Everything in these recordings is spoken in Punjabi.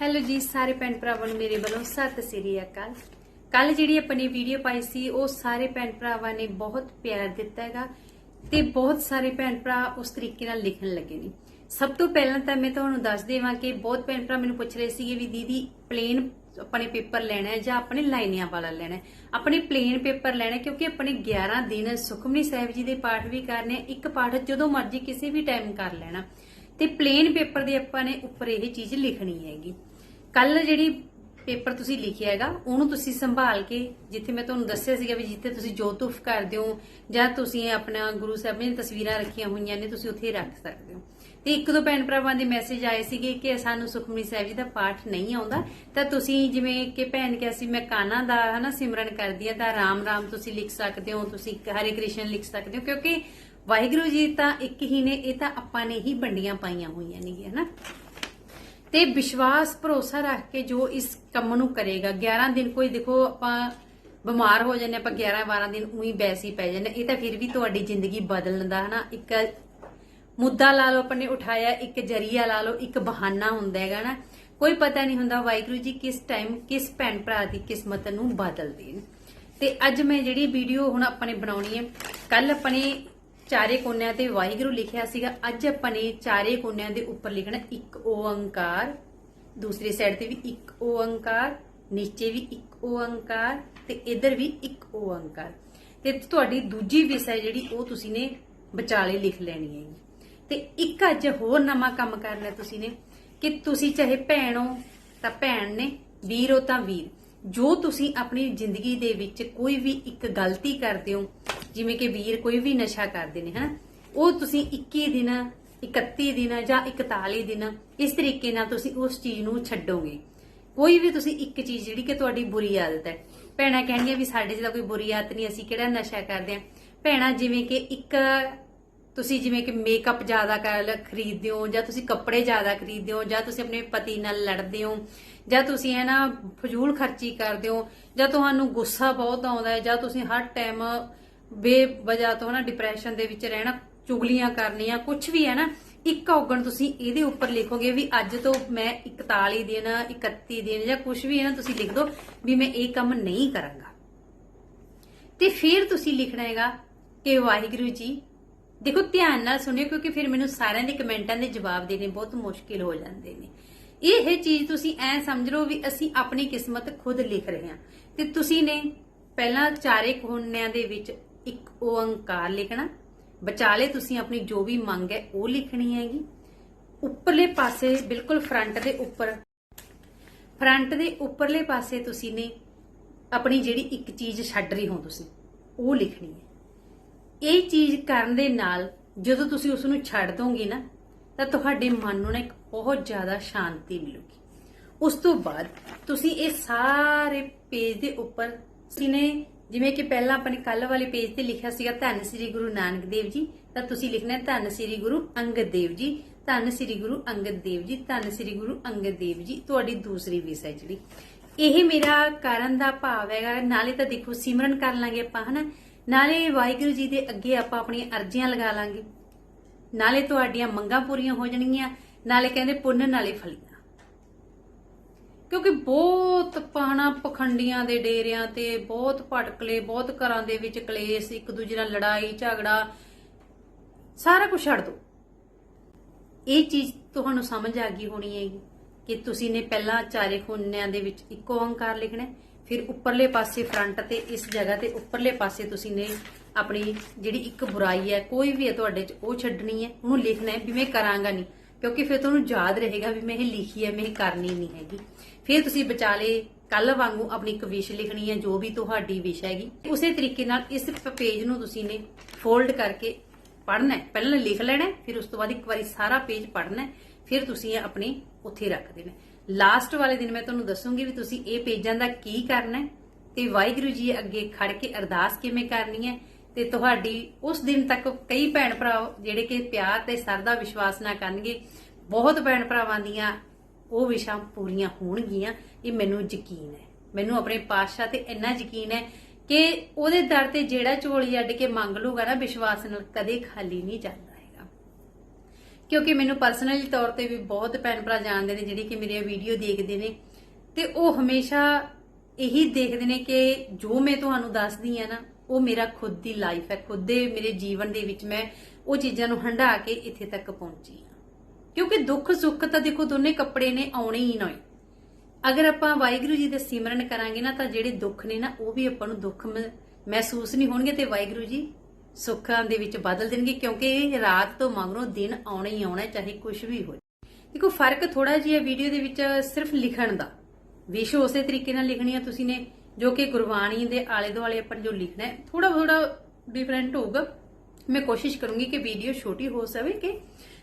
ਹੈਲੋ ਜੀ, ਸਾਰੇ ਭੈਣ ਭਰਾਵਾਂ ਨੂੰ ਮੇਰੇ ਵੱਲੋਂ ਸਤਿ ਸ੍ਰੀ ਅਕਾਲ। ਕੱਲ ਜਿਹੜੀ ਆਪਣੀ ਵੀਡੀਓ ਪਾਈ ਸੀ, ਉਹ ਸਾਰੇ ਭੈਣ ਭਰਾਵਾਂ ਨੇ ਬਹੁਤ ਪਿਆਰ ਦਿੱਤਾ ਹੈਗਾ ਤੇ ਬਹੁਤ ਸਾਰੇ ਭੈਣ ਭਰਾ ਉਸ ਤਰੀਕੇ ਨਾਲ ਲਿਖਣ ਲੱਗੇ ਨੇ। ਸਭ ਤੋਂ ਪਹਿਲਾਂ ਤਾਂ ਮੈਂ ਤੁਹਾਨੂੰ ਦੱਸ ਦੇਵਾਂ ਕਿ ਬਹੁਤ ਭੈਣ ਭਰਾ ਮੈਨੂੰ ਪੁੱਛ ਰਹੇ ਸੀਗੇ ਵੀ ਦੀਦੀ ਪਲੇਨ ਆਪਣੇ ਪੇਪਰ ਲੈਣਾ ਹੈ ਜਾਂ ਆਪਣੇ ਲਾਈਨਿਆਂ ਵਾਲਾ ਲੈਣਾ ਹੈ? ਆਪਣੇ ਪਲੇਨ ਪੇਪਰ ਲੈਣਾ ਕਿਉਂਕਿ ਆਪਣੇ 11 ਦਿਨ ਸੁਖਮਨੀ ਸਾਹਿਬ ਜੀ ਦੇ ਪਾਠ ਵੀ ਕਰਨੇ ਆ, ਇੱਕ ਪਾਠ ਜਦੋਂ ਮਰਜ਼ੀ ਕਿਸੇ ਵੀ ਟਾਈਮ ਕਰ ਲੈਣਾ। ਤੇ ਪਲੇਨ ਪੇਪਰ ਦੇ ਆਪਾਂ ਨੇ ਉੱਪਰ ਇਹ ਚੀਜ਼ ਲਿਖਣੀ ਹੈਗੀ। ਕੱਲ ਜਿਹੜੀ ਪੇਪਰ ਤੁਸੀਂ ਲਿਖਿਆ ਹੈਗਾ, ਉਹਨੂੰ ਤੁਸੀਂ ਸੰਭਾਲ ਕੇ ਜਿੱਥੇ ਮੈਂ ਤੁਹਾਨੂੰ ਦੱਸਿਆ ਸੀਗਾ ਵੀ ਜਿੱਥੇ ਤੁਸੀਂ ਜੋਤੁਫ ਕਰਦੇ ਹੋ, ਜਾਂ ਤੁਸੀਂ ਆਪਣਾ ਗੁਰੂ ਸਾਹਿਬ ਦੀਆਂ ਤਸਵੀਰਾਂ ਰੱਖੀਆਂ ਹੋਈਆਂ ਨੇ, ਤੁਸੀਂ ਉੱਥੇ ਰੱਖ ਸਕਦੇ ਹੋ। ਤੇ ਇੱਕ ਦੋ ਭੈਣ ਭਰਾਵਾਂ ਦੇ ਮੈਸੇਜ ਆਏ ਸੀਗੇ ਕਿ ਸਾਨੂੰ ਸੁਖਮਨੀ ਸਾਹਿਬ ਜੀ ਦਾ ਪਾਠ ਨਹੀਂ ਆਉਂਦਾ, ਤਾਂ ਤੁਸੀਂ ਜਿਵੇਂ ਕਿ ਭੈਣ ਕਿਹਾ ਸੀ, ਮੈਂ ਕਾਨਾ ਦਾ ਹਨਾ ਸਿਮਰਨ ਕਰਦੀ ਆ ਤਾਂ ਰਾਮ ਰਾਮ ਤੁਸੀਂ ਲਿਖ ਸਕਦੇ ਹੋ, ਤੁਸੀਂ ਹਰੇ ਕ੍ਰਿਸ਼ਨ ਲਿਖ ਸਕਦੇ ਹੋ, ਕਿਉਂਕਿ ਵਾਹਿਗੁਰੂ ਜੀ ਤਾਂ ਇੱਕ ਹੀ ਨੇ, ਇਹ ਤਾਂ ਆਪਾਂ ਨੇ ਹੀ ਵੰਡੀਆਂ ਪਾਈਆਂ ਹੋਈਆਂ ਨੇ ਹਨਾ? ਤੇ ਵਿਸ਼ਵਾਸ, ਭਰੋਸਾ ਰੱਖ ਕੇ ਜੋ ਇਸ ਕੰਮ ਨੂੰ ਕਰੇਗਾ। 11 ਦਿਨ ਕੋਈ ਦੇਖੋ ਆਪਾਂ ਬਿਮਾਰ ਹੋ ਜਾਂਦੇ ਆਪਾਂ 11 12 ਦਿਨ ਉਹੀ ਬੈਸੀ ਪੈ ਜਾਂਦੇ ਇਹ ਤਾਂ ਫਿਰ ਵੀ ਤੁਹਾਡੀ ਜ਼ਿੰਦਗੀ ਬਦਲਣ ਦਾ, ਹਨਾ? ਇੱਕ ਮੁੱਦਾ ਲਾ ਲਓ ਆਪਣੇ ਉਠਾਇਆ, ਇੱਕ ਜਰੀਆ ਲਾ ਲਓ, ਇੱਕ ਬਹਾਨਾ ਹੁੰਦਾ ਹੈਗਾ ਨਾ ਕੋਈ ਪਤਾ ਨਹੀਂ ਹੁੰਦਾ ਵਾਹਿਗੁਰੂ ਜੀ ਕਿਸ ਟਾਈਮ ਕਿਸ ਭੈਣ ਭਰਾ ਦੀ ਕਿਸਮਤ ਨੂੰ ਬਦਲ ਦੇਣ ਤੇ ਅੱਜ ਮੈਂ ਜਿਹੜੀ ਵੀਡੀਓ ਹੁਣ ਆਪਾਂ ਨੇ ਬਣਾਉਣੀ ਹੈ ਕੱਲ ਆਪਣੇ ਚਾਰੇ ਕੋਨਿਆਂ ਤੇ ਵਾਹਿਗੁਰੂ ਲਿਖਿਆ ਸੀਗਾ, ਅੱਜ ਆਪਾਂ ਨੇ ਚਾਰੇ ਕੋਨਿਆਂ ਦੇ ਉੱਪਰ ਲਿਖਣਾ ਇੱਕ ਓੰਕਾਰ ਦੂਸਰੀ ਸਾਈਡ ਤੇ ਵੀ ਇੱਕ ਓੰਕਾਰ ਨੀਚੇ ਵੀ ਇੱਕ ਓੰਕਾਰ ਤੇ ਇਧਰ ਵੀ ਇੱਕ ਓੰਕਾਰ ਤੇ ਤੁਹਾਡੀ ਦੂਜੀ ਵਿਸ਼ਾ ਜਿਹੜੀ, ਉਹ ਤੁਸੀਂ ਨੇ ਵਿਚਾਲੇ ਲਿਖ ਲੈਣੀ ਹੈ ਤੇ ਇੱਕ ਅੱਜ ਹੋਰ ਨਵਾਂ ਕੰਮ ਕਰਨਾ ਤੁਸੀਂ ਨੇ, ਕਿ ਤੁਸੀਂ ਚਾਹੇ ਭੈਣ ਹੋ, ਤਾਂ ਭੈਣ ਨੇ, ਵੀਰ ਹੋ ਤਾਂ ਵੀਰ। ਜੋ ਤੁਸੀਂ ਆਪਣੀ ਜ਼ਿੰਦਗੀ ਦੇ ਵਿੱਚ ਕੋਈ ਵੀ ਇੱਕ ਗਲਤੀ ਕਰਦੇ ਹੋ ਜਿਵੇਂ ਕਿ ਵੀਰ ਕੋਈ ਵੀ ਨਸ਼ਾ ਕਰਦੇ ਨੇ, ਹਨਾ? ਉਹ ਤੁਸੀਂ 21 ਦਿਨ 31 ਦਿਨ ਜਾਂ 41 ਦਿਨ ਇਸ ਤਰੀਕੇ ਨਾਲ ਤੁਸੀਂ ਉਸ ਚੀਜ਼ ਨੂੰ ਛੱਡੋਗੇ। ਕੋਈ ਵੀ ਤੁਸੀਂ ਇੱਕ ਚੀਜ਼ ਜਿਹੜੀ ਕਿ ਤੁਹਾਡੀ ਬੁਰੀ ਆਦਤ ਹੈ। ਭੈਣਾਂ ਕਹਿੰਦੀਆਂ ਵੀ ਸਾਡੇ 'ਚ ਕੋਈ ਬੁਰੀ ਆਦਤ ਨਹੀਂ, ਅਸੀਂ ਕਿਹੜਾ ਨਸ਼ਾ ਕਰਦੇ ਆ ਭੈਣਾਂ ਜਿਵੇਂ ਕਿ ਇੱਕ ਤੁਸੀਂ ਜਿਵੇਂ ਕਿ ਮੇਕਅਪ ਜ਼ਿਆਦਾ ਕਰ ਖਰੀਦਦੇ ਹੋ ਜਾਂ ਤੁਸੀਂ ਕੱਪੜੇ ਜ਼ਿਆਦਾ ਖਰੀਦਦੇ ਹੋ ਜਾਂ ਤੁਸੀਂ ਆਪਣੇ ਪਤੀ ਨਾਲ ਲੜਦੇ ਹੋ ਜਾਂ ਤੁਸੀਂ ਹੈ ਨਾ ਫਜ਼ੂਲ ਖਰਚੀ ਕਰਦੇ ਹੋ ਜਾਂ ਤੁਹਾਨੂੰ ਗੁੱਸਾ ਬਹੁਤ ਆਉਂਦਾ ਹੈ ਜਾਂ ਤੁਸੀਂ ਹਰ ਟਾਈਮ ਬੇਵਜ੍ਹਾ ਤੋਂ ਨਾ ਡਿਪਰੈਸ਼ਨ ਦੇ ਵਿੱਚ ਰਹਿਣਾ, ਚੁਗਲੀਆਂ ਕਰਨੀਆਂ ਕੁਝ ਵੀ ਹੈ ਨਾ, ਇੱਕ ਔਗਣ ਤੁਸੀਂ ਇਹਦੇ ਉੱਪਰ ਲਿਖੋਗੇ ਵੀ ਅੱਜ ਤੋਂ ਮੈਂ 41 ਦਿਨ 31 ਦਿਨ ਜਾਂ ਕੁਝ ਵੀ ਹੈ ਨਾ, ਤੁਸੀਂ ਲਿਖ ਦਿਓ ਵੀ ਮੈਂ ਇਹ ਕੰਮ ਨਹੀਂ ਕਰਾਂਗਾ। ਤੇ ਫਿਰ ਤੁਸੀਂ ਲਿਖਣਾ ਹੈਗਾ ਕਿ ਵਾਹਿਗੁਰੂ ਜੀ, ਦੇਖੋ ਧਿਆਨ ਨਾਲ ਸੁਣਿਓ ਕਿਉਂਕਿ ਫਿਰ ਮੈਨੂੰ ਸਾਰਿਆਂ ਦੇ ਕਮੈਂਟਾਂ ਦੇ ਜਵਾਬ ਦੇਣੇ ਬਹੁਤ ਮੁਸ਼ਕਿਲ ਹੋ ਜਾਂਦੇ ਨੇ। ਇਹ ਚੀਜ਼ ਤੁਸੀਂ ਐ ਸਮਝ ਲਓ ਵੀ ਅਸੀਂ ਆਪਣੀ ਕਿਸਮਤ ਖੁਦ ਲਿਖ ਰਹੇ ਹਾਂ। ਤੇ ਤੁਸੀਂ ਨੇ ਪਹਿਲਾਂ ਚਾਰੇ ਕੋਨਿਆਂ ਦੇ ਵਿੱਚ ਇੱਕ ਓੰਕਾਰ ਲਿਖਣਾ। ਵਿਚਾਲੇ ਤੁਸੀਂ ਆਪਣੀ ਜੋ ਵੀ ਮੰਗ ਹੈ ਉਹ ਲਿਖਣੀ ਹੈਗੀ। ਉੱਪਰਲੇ ਪਾਸੇ ਬਿਲਕੁਲ ਫਰੰਟ ਦੇ ਉੱਪਰ। ਫਰੰਟ ਦੇ ਉੱਪਰਲੇ ਪਾਸੇ ਤੁਸੀਂ ਨੇ ਆਪਣੀ ਜਿਹੜੀ ਇੱਕ ਚੀਜ਼ ਛੱਡ ਰਹੀ ਹੋ ਤੁਸੀਂ, ਉਹ ਲਿਖਣੀ ਹੈ। ਇਹ ਚੀਜ਼ ਕਰਨ ਦੇ ਨਾਲ ਜਦੋਂ ਤੁਸੀਂ ਉਸ ਨੂੰ ਛੱਡ ਦੋਗੇ ਨਾ, ਤਾਂ ਤੁਹਾਡੇ ਮਨ ਨੂੰ ਨਾ ਇੱਕ ਬਹੁਤ ਜ਼ਿਆਦਾ ਸ਼ਾਂਤੀ ਮਿਲੂਗੀ। ਉਸ ਤੋਂ ਬਾਅਦ ਤੁਸੀਂ ਇਹ ਸਾਰੇ ਪੇਜ ਦੇ ਉੱਪਰ ਤੁਸੀਂ ਨੇ ਜਿਵੇਂ ਕਿ ਪਹਿਲਾਂ ਆਪਣੇ ਕੱਲ ਵਾਲੇ ਪੇਜ ਤੇ ਲਿਖਿਆ ਸੀਗਾ ਧੰਨ ਸ੍ਰੀ ਗੁਰੂ ਨਾਨਕ ਦੇਵ ਜੀ, ਤਾਂ ਤੁਸੀਂ ਲਿਖਣਾ ਧੰਨ ਸ੍ਰੀ ਗੁਰੂ ਅੰਗਦ ਦੇਵ ਜੀ, ਧੰਨ ਸ੍ਰੀ ਗੁਰੂ ਅੰਗਦ ਦੇਵ ਜੀ, ਧੰਨ ਸ੍ਰੀ ਗੁਰੂ ਅੰਗਦ ਦੇਵ ਜੀ, ਤੁਹਾਡੀ ਦੂਸਰੀ ਵਿਸ ਹੈ ਜਿਹੜੀ। ਇਹ ਮੇਰਾ ਕਰਨ ਦਾ ਭਾਵ ਹੈਗਾ, ਨਾਲੇ ਤਾਂ ਦੇਖੋ ਸਿਮਰਨ ਕਰ ਲਾਂਗੇ ਆਪਾਂ, ਹਨਾ? ਨਾਲੇ ਵਾਹਿਗੁਰੂ ਜੀ ਦੇ ਅੱਗੇ ਆਪਾਂ ਆਪਣੀਆਂ ਅਰਜ਼ੀਆਂ ਲਗਾ ਲਾਂਗੇ। ਨਾਲੇ ਤੁਹਾਡੀਆਂ ਮੰਗਾਂ ਪੂਰੀਆਂ ਹੋ ਜਾਣਗੀਆਂ, ਨਾਲੇ ਕਹਿੰਦੇ ਪੁੰਨ, ਨਾਲੇ ਫਲ ਕਿਉਂਕਿ ਬਹੁਤ ਪਾਣਾ ਪਖੰਡੀਆਂ ਦੇ ਡੇਰਿਆਂ ਤੇ, ਬਹੁਤ ਭਟਕਲੇ, ਬਹੁਤ ਘਰਾਂ ਦੇ ਵਿੱਚ ਕਲੇਸ਼, ਇੱਕ ਦੂਜੇ ਨਾਲ ਲੜਾਈ, ਝਗੜਾ, ਸਾਰਾ ਕੁਝ ਛੱਡ ਦਿਓ ਇਹ ਚੀਜ਼ ਤੁਹਾਨੂੰ ਸਮਝ ਆ ਗਈ ਹੋਣੀ ਹੈਗੀ ਕਿ ਤੁਸੀਂ ਨੇ ਪਹਿਲਾਂ ਚਾਰੇ ਖੋਨਿਆਂ ਦੇ ਵਿੱਚ ਇੱਕ ਓੰਕਾਰ ਲਿਖਣਾ ਫਿਰ ਉੱਪਰਲੇ ਪਾਸੇ ਫਰੰਟ ਤੇ ਇਸ ਜਗ੍ਹਾ ਤੇ ਉੱਪਰਲੇ ਪਾਸੇ ਤੁਸੀਂ ਨੇ ਆਪਣੀ ਜਿਹੜੀ ਇੱਕ ਬੁਰਾਈ ਹੈ, ਕੋਈ ਵੀ ਹੈ ਤੁਹਾਡੇ 'ਚ, ਉਹ ਛੱਡਣੀ ਹੈ, ਉਹਨੂੰ ਲਿਖਣਾ ਹੈ ਵੀ ਮੈਂ ਕਰਾਂਗਾ ਨਹੀਂ, ਕਿਉਂਕਿ ਫਿਰ ਤੁਹਾਨੂੰ ਯਾਦ ਰਹੇਗਾ ਵੀ ਮੈਂ ਇਹ ਲਿਖੀ ਹੈ, ਮੈਂ ਇਹ ਕਰਨੀ ਨਹੀਂ ਹੈਗੀ। ਫਿਰ ਤੁਸੀਂ ਵਿਚਾਲੇ ਕੱਲ ਵਾਂਗੂ ਆਪਣੀ ਇੱਕ ਵਿਸ਼ ਲਿਖਣੀ ਹੈ, ਜੋ ਵੀ ਤੁਹਾਡੀ ਵਿਸ਼ ਹੈਗੀ। ਉਸੇ ਤਰੀਕੇ ਨਾਲ ਇਸ ਪੇਜ ਨੂੰ ਤੁਸੀਂ ਨੇ ਫੋਲਡ ਕਰਕੇ ਪੜ੍ਹਨਾ ਹੈ। ਪਹਿਲਾਂ ਲਿਖ ਲੈਣਾ ਫਿਰ ਉਸ ਤੋਂ ਬਾਅਦ ਇੱਕ ਵਾਰੀ ਸਾਰਾ ਪੇਜ ਪੜ੍ਹਨਾ ਫਿਰ ਤੁਸੀਂ ਇਹ ਆਪਣੇ ਉੱਥੇ ਰੱਖ ਦੇਣਾ ਲਾਸਟ ਵਾਲੇ ਦਿਨ ਮੈਂ ਤੁਹਾਨੂੰ ਦੱਸੂਗੀ ਵੀ ਤੁਸੀਂ ਇਹ ਪੇਜਾਂ ਦਾ ਕੀ ਕਰਨਾ ਹੈ ਤੇ ਵਾਹਿਗੁਰੂ ਜੀ ਅੱਗੇ ਖੜ ਕੇ ਅਰਦਾਸ ਕਿਵੇਂ ਕਰਨੀ ਹੈ ਤੇ ਤੁਹਾਡੀ ਉਸ ਦਿਨ ਤੱਕ ਕਈ ਭੈਣ ਭਰਾ ਜਿਹੜੇ ਕਿ ਪਿਆਰ ਤੇ ਸਰਦਾ ਵਿਸ਼ਵਾਸ ਨਾ ਕਰਨਗੇ, ਬਹੁਤ ਭੈਣ ਭਰਾਵਾਂ ਦੀਆਂ ਉਹ ਵਿਸ਼ਾਂ ਪੂਰੀਆਂ ਹੋਣਗੀਆਂ, ਇਹ ਮੈਨੂੰ ਯਕੀਨ ਹੈ। ਮੈਨੂੰ ਆਪਣੇ ਪਾਤਸ਼ਾਹ ਤੇ ਇੰਨਾ ਯਕੀਨ ਹੈ ਕਿ ਉਹਦੇ ਦਰ ਤੇ ਜਿਹੜਾ ਝੋਲੀ ਅੱਡ ਕੇ ਮੰਗ ਲੂਗਾ ਨਾ, ਵਿਸ਼ਵਾਸ ਨਾਲ ਕਦੇ ਖਾਲੀ ਨਹੀਂ ਜਾਂਦਾ ਹੈਗਾ। ਕਿਉਂਕਿ ਮੈਨੂੰ ਪਰਸਨਲੀ ਤੌਰ ਤੇ ਵੀ ਬਹੁਤ ਭੈਣ ਭਰਾ ਜਾਣਦੇ ਨੇ, ਜਿਹੜੇ ਕਿ ਮੇਰੀਆਂ ਵੀਡੀਓ ਦੇਖਦੇ ਨੇ। ਤੇ ਉਹ ਹਮੇਸ਼ਾ ਇਹੀ ਦੇਖਦੇ ਨੇ ਕਿ ਜੋ ਮੈਂ ਤੁਹਾਨੂੰ ਦੱਸਦੀ ਆ ਨਾ, ਉਹ ਮੇਰਾ ਖੁਦ ਦੀ ਲਾਈਫ ਹੈ। ਖੁਦ ਦੇ ਮੇਰੇ ਜੀਵਨ ਦੇ ਵਿੱਚ ਮੈਂ ਉਹ ਚੀਜ਼ਾਂ ਨੂੰ ਹੰਢਾ ਕੇ ਇੱਥੇ ਤੱਕ ਪਹੁੰਚੀ ਹਾਂ। ਕਿਉਂਕਿ ਦੁੱਖ ਸੁੱਖ ਤਾਂ ਦੇਖੋ ਦੋਨੇ ਕੱਪੜੇ ਨੇ, ਆਉਣੇ ਹੀ ਨਾ ਅਗਰ ਆਪਾਂ ਵਾਹਿਗੁਰੂ ਜੀ ਦੇ ਸਿਮਰਨ ਕਰਾਂਗੇ ਨਾ, ਤਾਂ ਜਿਹੜੇ ਦੁੱਖ ਨੇ ਨਾ, ਉਹ ਵੀ ਆਪਾਂ ਨੂੰ ਦੁੱਖ ਮਹਿਸੂਸ ਨਹੀਂ ਹੋਣਗੇ ਤੇ ਵਾਹਿਗੁਰੂ ਜੀ ਸੁੱਖਾਂ ਦੇ ਵਿੱਚ ਬਦਲ ਦੇਣਗੇ, ਕਿਉਂਕਿ ਇਹ ਰਾਤ ਤੋਂ ਮਗਰੋਂ ਦਿਨ ਆਉਣਾ ਹੀ ਆਉਣਾ, ਚਾਹੇ ਕੁਝ ਵੀ ਹੋਏ। ਦੇਖੋ, ਫ਼ਰਕ ਥੋੜਾ ਜਿਹਾ ਵੀਡੀਓ ਦੇ ਵਿੱਚ ਸਿਰਫ ਲਿਖਣ ਦਾ। ਵਿਸ਼ ਉਸੇ ਤਰੀਕੇ ਨਾਲ ਲਿਖਣੀ ਆ, ਤੁਸੀਂ ਨੇ ਜੋ ਕਿ ਗੁਰਬਾਣੀ ਦੇ ਆਲੇ ਦੁਆਲੇ ਆਪਾਂ ਜੋ ਲਿਖਣਾ ਹੈ ਥੋੜਾ ਥੋੜਾ ਡਿਫਰੈਂਟ ਹੋਊਗਾ। ਮੈਂ ਕੋਸ਼ਿਸ਼ ਕਰੂੰਗੀ ਕਿ ਵੀਡੀਓ ਛੋਟੀ ਹੋ ਸਕੇ ਕਿ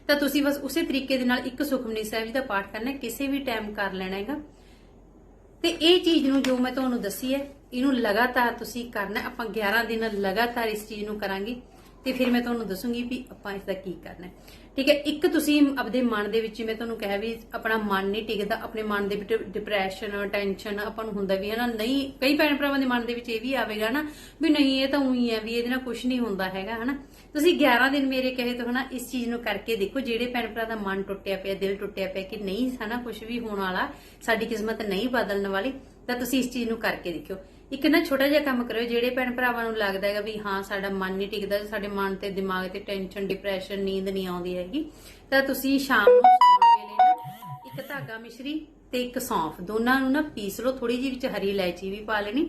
ਤਾਂ ਤੁਸੀਂ ਬਸ ਉਸੇ ਤਰੀਕੇ ਦੇ ਨਾਲ ਇੱਕ ਸੁਖਮਨੀ ਸਾਹਿਬ ਜੀ ਦਾ ਪਾਠ ਕਰਨਾ, ਕਿਸੇ ਵੀ ਟਾਈਮ ਕਰ ਲੈਣਾ ਹੈਗਾ। ਤੇ ਇਹ ਚੀਜ਼ ਨੂੰ ਜੋ ਮੈਂ ਤੁਹਾਨੂੰ ਦੱਸੀ ਹੈ, ਇਹਨੂੰ ਲਗਾਤਾਰ ਤੁਸੀਂ ਕਰਨਾ, ਆਪਾਂ 11 ਦਿਨ ਲਗਾਤਾਰ ਇਸ ਚੀਜ਼ ਨੂੰ ਕਰਾਂਗੇ। ਤੇ ਫਿਰ ਮੈਂ ਤੁਹਾਨੂੰ ਦੱਸੂਗੀ ਵੀ ਆਪਾਂ ਇਸ ਦਾ ਕੀ ਕਰਨਾ ਹੈ। ਠੀਕ ਹੈ, ਇੱਕ ਤੁਸੀਂ ਆਪਦੇ ਮਨ ਦੇ ਵਿੱਚ ਮੈਂ ਤੁਹਾਨੂੰ ਕਿਹਾ ਵੀ ਆਪਣਾ ਮਨ ਨਹੀਂ ਟਿਕਦਾ, ਆਪਣੇ ਮਨ ਦੇ ਵਿੱਚ ਡਿਪਰੈਸ਼ਨ ਟੈਨਸ਼ਨ ਆਪਾਂ ਨੂੰ ਹੁੰਦਾ ਵੀ ਹੈ ਨਾ, ਨਹੀਂ, ਕਈ ਭੈਣ ਭਰਾਵਾਂ ਦੇ ਮਨ ਦੇ ਵਿੱਚ ਇਹ ਵੀ ਆਵੇਗਾ ਨਾ ਵੀ ਨਹੀਂ, ਇਹ ਤਾਂ ਉਹੀ ਹੈ ਵੀ ਇਹਦੇ ਨਾਲ ਕੁਝ ਨਹੀਂ ਹੁੰਦਾ ਹੈਗਾ, ਹਨਾ। ਤੁਸੀਂ 11 ਦਿਨ ਮੇਰੇ ਕਹੇ ਤੋਂ ਹਨਾ, ਇਸ ਚੀਜ਼ ਨੂੰ ਕਰਕੇ ਦੇਖੋ, ਜਿਹੜੇ ਭੈਣ ਭਰਾ ਦਾ ਮਨ ਟੁੱਟਿਆ ਪਿਆ, ਦਿਲ ਟੁੱਟਿਆ ਪਿਆ ਕਿ ਨਹੀਂ, ਹਨਾ ਕੁਝ ਵੀ ਹੋਣ ਵਾਲਾ, ਸਾਡੀ ਕਿਸਮਤ ਨਹੀਂ ਬਦਲਣ ਵਾਲੀ, ਤਾਂ ਤੁਸੀਂ ਇਸ ਚੀਜ਼ ਨੂੰ ਕਰਕੇ ਦੇਖਿਓ। ਇੱਕ ਨਾ ਛੋਟਾ ਜਿਹਾ ਕੰਮ ਕਰਿਓ, ਜਿਹੜੇ ਭੈਣ ਭਰਾਵਾਂ ਨੂੰ ਲੱਗਦਾ ਹੈਗਾ ਵੀ ਹਾਂ, ਸਾਡਾ ਮਨ ਨਹੀਂ ਟਿਕਦਾ ਸਾਡੇ ਮਨ ਤੇ ਦਿਮਾਗ ਤੇ ਟੈਨਸ਼ਨ ਡਿਪਰੈਸ਼ਨ ਨੀਂਦ ਨਹੀਂ ਆਉਂਦੀ ਹੈਗੀ, ਤਾਂ ਤੁਸੀਂ ਸ਼ਾਮ ਨੂੰ ਸੌਣ ਵੇਲੇ ਨਾ ਇੱਕ ਧਾਗਾ ਮਿਸ਼ਰੀ ਤੇ ਇੱਕ ਸੌਂਫ, ਦੋਨਾਂ ਨੂੰ ਨਾ ਪੀਸ ਲਓ ਥੋੜੀ ਜਿਹੀ ਵਿੱਚ ਹਰੀ ਇਲਾਇਚੀ ਵੀ ਪਾ ਲੈਣੀ,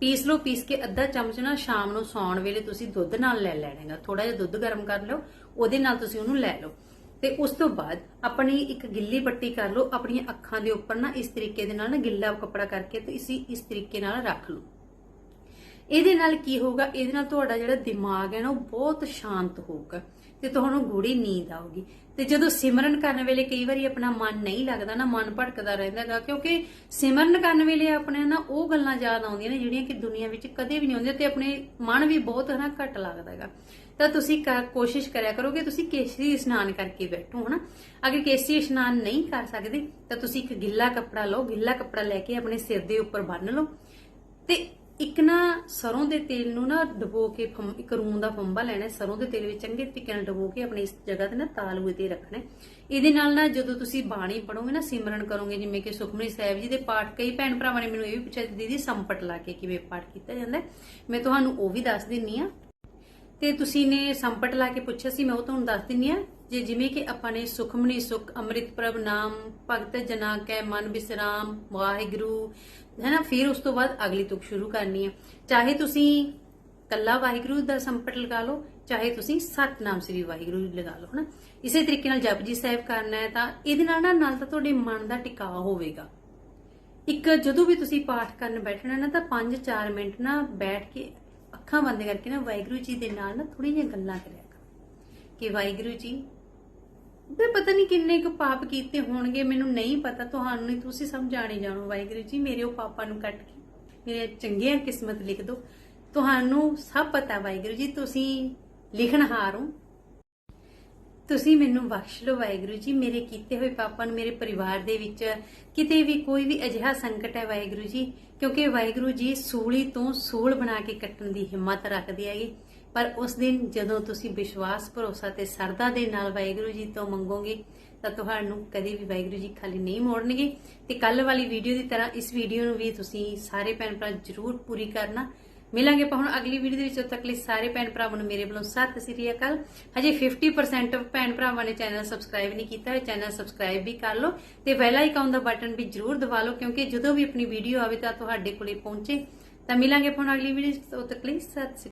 ਪੀਸ ਲਓ, ਪੀਸ ਕੇ ਅੱਧਾ ਚਮਚ ਨਾ ਸ਼ਾਮ ਨੂੰ ਸੌਣ ਵੇਲੇ ਤੁਸੀਂ ਦੁੱਧ ਨਾਲ ਲੈ ਲੈਣਾਗਾ ਥੋੜਾ ਜਿਹਾ ਦੁੱਧ ਗਰਮ ਕਰ ਲਓ, ਉਹਦੇ ਨਾਲ ਤੁਸੀਂ ਉਹਨੂੰ ਲੈ ਲਓ। ਤੇ ਉਸ ਤੋਂ ਬਾਅਦ ਆਪਣੀ ਇੱਕ ਗਿੱਲੀ ਪੱਟੀ ਕਰ ਲਓ, ਆਪਣੀਆਂ ਅੱਖਾਂ ਦੇ ਉੱਪਰ ਨਾ ਇਸ ਤਰੀਕੇ ਦੇ ਨਾਲ ਨਾ ਗਿੱਲਾ ਕੱਪੜਾ ਕਰਕੇ ਤੇ ਇਸੇ ਇਸ ਤਰੀਕੇ ਨਾਲ ਰੱਖ ਲਓ। ਇਹਦੇ ਨਾਲ ਕੀ ਹੋਊਗਾ? ਇਹਦੇ ਨਾਲ ਤੁਹਾਡਾ ਜਿਹੜਾ ਦਿਮਾਗ ਹੈ ਨਾ, ਉਹ ਬਹੁਤ ਸ਼ਾਂਤ ਹੋਊਗਾ। ਤੇ ਤੁਹਾਨੂੰ ਗੂੜੀ ਨੀਂਦ ਆਊਗੀ। ਤੇ ਜਦੋਂ ਸਿਮਰਨ ਕਰਨ ਵੇਲੇ ਕਈ ਵਾਰੀ ਆਪਣਾ ਮਨ ਨਹੀਂ ਲੱਗਦਾ ਨਾ, ਮਨ ਭਟਕਦਾ ਰਹਿੰਦਾਗਾ ਕਿਉਂਕਿ ਸਿਮਰਨ ਕਰਨ ਵੇਲੇ ਆਪਣੇ ਨਾ ਉਹ ਗੱਲਾਂ ਯਾਦ ਆਉਂਦੀਆਂ ਨੇ ਜਿਹੜੀਆਂ ਕਿ ਦੁਨੀਆ ਵਿੱਚ ਕਦੇ ਵੀ ਨਹੀਂ ਆਉਂਦੀਆਂ ਤੇ ਆਪਣੇ ਮਨ ਵੀ ਬਹੁਤ ਹਨਾ ਘੱਟ ਲੱਗਦਾਗਾ ਤਾਂ ਤੁਸੀਂ ਕੋਸ਼ਿਸ਼ ਕਰਿਆ ਕਰੋ ਕਿ ਤੁਸੀਂ ਕੇਸਰੀ ਇਸ਼ਨਾਨ ਕਰਕੇ ਬੈਠੋ, ਹਨਾ? ਅਗਰ ਕੇਸਰੀ ਇਸ਼ਨਾਨ ਨਹੀਂ ਕਰ ਸਕਦੇ, ਤਾਂ ਤੁਸੀਂ ਇੱਕ ਗਿੱਲਾ ਕੱਪੜਾ ਲਓ, ਗਿੱਲਾ ਕੱਪੜਾ ਲੈ ਕੇ ਆਪਣੇ ਸਿਰ ਦੇ ਉੱਪਰ ਬੰਨ ਲਓ। ਤੇ ਇੱਕ ਨਾ ਸਰੋਂ ਦੇ ਤੇਲ ਨੂੰ ਨਾ ਡਬੋ ਕੇ ਫੰ- ਇੱਕ ਰੂੰ ਦਾ ਫੰਬਾ ਲੈਣਾ ਸਰੋਂ ਦੇ ਤੇਲ ਵਿੱਚ ਚੰਗੇ ਤਰੀਕੇ ਨਾਲ ਡਬੋ ਕੇ ਆਪਣੀ ਇਸ ਜਗ੍ਹਾ ਤੇ ਨਾ ਤਾਲੂਏ ਤੇ ਰੱਖਣਾ ਇਹਦੇ ਨਾਲ ਨਾ ਜਦੋਂ ਤੁਸੀਂ ਬਾਣੀ ਪੜੋਗੇ ਨਾ, ਸਿਮਰਨ ਕਰੋਗੇ, ਜਿਵੇਂ ਕਿ ਸੁਖਮਨੀ ਸਾਹਿਬ ਜੀ ਦੇ ਪਾਠ, ਕਈ ਭੈਣ ਭਰਾਵਾਂ ਨੇ ਮੈਨੂੰ ਇਹ ਵੀ ਪੁੱਛਿਆ, ਦੀਦੀ, ਸੰਪਟ ਲਾ ਕੇ ਕਿਵੇਂ ਪਾਠ ਕੀਤਾ ਜਾਂਦਾ ਮੈਂ ਤੁਹਾਨੂੰ ਉਹ ਵੀ ਦੱਸ ਦਿੰਨੀ ਆ ਤੇ ਤੁਸੀਂ ਨੇ ਸੰਪਟ ਲਾ ਕੇ ਪੁੱਛਿਆ ਸੀ, ਮੈਂ ਉਹ ਤੁਹਾਨੂੰ ਦੱਸ ਦਿੰਨੀ ਆ, ਜੇ ਜਿਵੇਂ ਕਿ ਆਪਾਂ ਨੇ ਸੁਖਮਨੀ ਸੁਖ, ਅੰਮ੍ਰਿਤ ਪ੍ਰਭ ਨਾਮ, ਭਗਤ ਜਨਾ ਕੈ ਮਨ ਬਿਸਰਾਮ, ਵਾਹਿਗੁਰੂ ਹੈ ਫਿਰ ਉਸ ਤੋਂ ਬਾਅਦ ਅਗਲੀ ਤੁਕ ਸ਼ੁਰੂ ਕਰਨੀ ਆ। ਚਾਹੇ ਤੁਸੀਂ ਕੱਲਾ ਵਾਹਿਗੁਰੂ ਦਾ ਸੰਪਟ ਲਗਾ ਲਓ, ਚਾਹੇ ਤੁਸੀਂ ਸਤਨਾਮ ਸ੍ਰੀ ਵਾਹਿਗੁਰੂ ਲਗਾ ਲਓ, ਹਨਾ। ਇਸੇ ਤਰੀਕੇ ਨਾਲ ਜਪਜੀ ਸਾਹਿਬ ਕਰਨਾ ਹੈ, ਤਾਂ ਇਹਦੇ ਨਾਲ ਨਾ, ਨਾਲ ਤਾਂ ਤੁਹਾਡੇ ਮਨ ਦਾ ਟਿਕਾਅ ਹੋਵੇਗਾ। ਇੱਕ ਜਦੋਂ ਵੀ ਤੁਸੀਂ ਪਾਠ ਕਰਨ ਬੈਠਣਾ ਨਾ, ਤਾਂ 5-4 ਮਿੰਟ ਨਾ ਬੈਠ ਕੇ ਅੱਖਾਂ ਬੰਦ ਕਰਕੇ ਨਾ ਵਾਹਿਗੁਰੂ ਜੀ ਦੇ ਨਾਲ ਨਾ ਥੋੜ੍ਹੀਆਂ ਜਿਹੀਆਂ ਗੱਲਾਂ ਕਰਿਆ ਕਰ। ਕਿ ਵਾਹਿਗੁਰੂ ਜੀ, ਮੈਂ ਪਤਾ ਨਹੀਂ ਕਿੰਨੇ ਕੁ ਪਾਪ ਕੀਤੇ ਹੋਣਗੇ, ਮੈਨੂੰ ਨਹੀਂ ਪਤਾ, ਤੁਹਾਨੂੰ ਨਹੀਂ, ਤੁਸੀਂ ਸਭ ਜਾਣੇ ਜਾਣੋ ਵਾਹਿਗੁਰੂ ਜੀ, ਮੇਰੇ ਉਹ ਪਾਪਾਂ ਨੂੰ ਕੱਟ ਕੇ, ਮੇਰੇ ਚੰਗੀਆਂ ਕਿਸਮਤ ਲਿਖ ਦਿਓ। ਤੁਹਾਨੂੰ ਸਭ ਪਤਾ ਵਾਹਿਗੁਰੂ ਜੀ, ਤੁਸੀਂ ਲਿਖਣਹਾਰ ਹੋ। ਤੁਸੀਂ ਮੈਨੂੰ ਬਖਸ਼ ਲਓ ਵਾਹਿਗੁਰੂ ਜੀ, ਮੇਰੇ ਕੀਤੇ ਹੋਏ ਪਾਪਾਂ ਨੂੰ ਮੇਰੇ ਪਰਿਵਾਰ ਦੇ ਵਿੱਚ ਕਿਤੇ ਵੀ ਕੋਈ ਵੀ ਅਜਿਹਾ ਸੰਕਟ ਹੈ ਵਾਹਿਗੁਰੂ ਜੀ, ਕਿਉਂਕਿ ਵਾਹਿਗੁਰੂ ਜੀ ਸੂਲੀ ਤੋਂ ਸੂਲ ਬਣਾ ਕੇ ਕੱਟਣ ਦੀ ਹਿੰਮਤ ਰੱਖਦੇ ਹੈਗੇ। ਪਰ ਉਸ ਦਿਨ ਜਦੋਂ ਤੁਸੀਂ ਵਿਸ਼ਵਾਸ, ਭਰੋਸਾ ਤੇ ਸਰਦਾ ਦੇ ਨਾਲ ਵਾਹਿਗੁਰੂ ਜੀ ਤੋਂ ਮੰਗੋਗੇ, ਤਾਂ ਤੁਹਾਨੂੰ ਕਦੇ ਵੀ ਵਾਹਿਗੁਰੂ ਜੀ ਖਾਲੀ ਨਹੀਂ ਮੋੜਨਗੇ। ਤੇ ਕੱਲ ਵਾਲੀ ਵੀਡੀਓ ਦੀ ਤਰ੍ਹਾਂ ਇਸ ਵੀਡੀਓ ਨੂੰ ਵੀ ਤੁਸੀਂ ਸਾਰੇ ਭੈਣ ਭਰਾ ਜਰੂਰ ਪੂਰੀ ਕਰਨਾ। ਮਿਲਾਂਗੇ ਆਪਾਂ ਹੁਣ ਅਗਲੀ ਵੀਡੀਓ ਦੇ ਵਿੱਚ ਉਦੋਂ ਤੱਕ ਲਈ ਸਾਰੇ ਭੈਣ ਭਰਾਵਾਂ ਨੂੰ ਮੇਰੇ ਵੱਲੋਂ ਸਤਿ ਸ੍ਰੀ ਅਕਾਲ। ਹਜੇ 50% ਭੈਣ ਭਰਾਵਾਂ ਨੇ ਚੈਨਲ ਸਬਸਕ੍ਰਾਈਬ ਨਹੀਂ ਕੀਤਾ ਹੈ ਚੈਨਲ ਸਬਸਕ੍ਰਾਈਬ ਵੀ ਕਰ ਲਓ ਤੇ ਬੈਲ ਆਈਕਨ ਦਾ ਬਟਨ ਵੀ ਜਰੂਰ ਦਬਾ ਲਓ, ਕਿਉਂਕਿ ਜਦੋਂ ਵੀ ਆਪਣੀ ਵੀਡੀਓ ਆਵੇ ਤਾਂ ਤੁਹਾਡੇ ਕੋਲੇ ਪਹੁੰਚੇ। ਤਾਂ ਮਿਲਾਂਗੇ ਆਪਾਂ ਹੁਣ ਅਗਲੀ ਵੀਡੀਓ 'ਚ ਉਦੋਂ ਤੱਕ ਲਈ ਸਤਿ ਸ੍ਰੀ